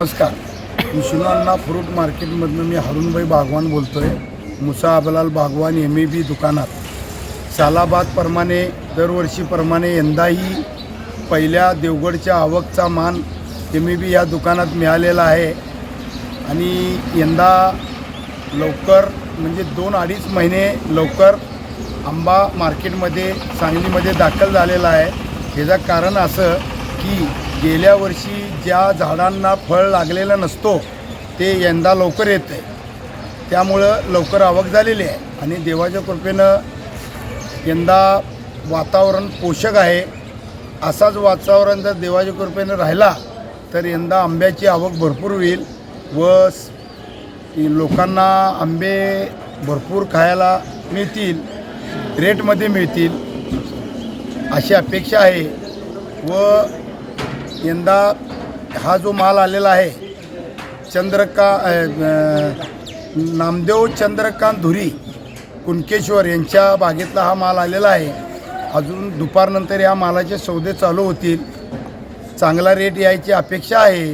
नमस्कार. विष्णू अण्णा फ्रूट मार्केटमधनं मी हरुणभाई बागवान बोलतो आहे Musa Ablal Bagwan M A B दुकानात. सालाबादप्रमाणे दरवर्षीप्रमाणे यंदाही पहिल्या देवगडच्या आवकचा मान एम ए बी या दुकानात मिळालेला आहे. आणि यंदा लवकर म्हणजे दोन अडीच महिने लवकर आंबा मार्केटमध्ये सांगलीमध्ये दाखल झालेला आहे. ह्याचं कारण असं की गेल्या वर्षी ज्या झाडांना फळ लागलेलं नसतो ते यंदा लवकर येतं आहे. त्यामुळं लवकर आवक झालेली आहे आणि देवाच्या कृपेनं यंदा वातावरण पोषक आहे. असाच वातावरण जर देवाच्या कृपेनं राहिला तर यंदा आंब्याची आवक भरपूर होईल व लोकांना आंबे भरपूर खायला मिळतील रेटमध्ये मिळतील अशी अपेक्षा आहे व यंदा हा जो माल आलेला आहे चंद्रका नामदेव चंद्रकांत धुरी कुणकेश्वर यांच्या बागेतला हा माल आलेला आहे. अजून दुपारनंतर या मालाचे सौदे चालू होतील. चांगला रेट यायची अपेक्षा आहे.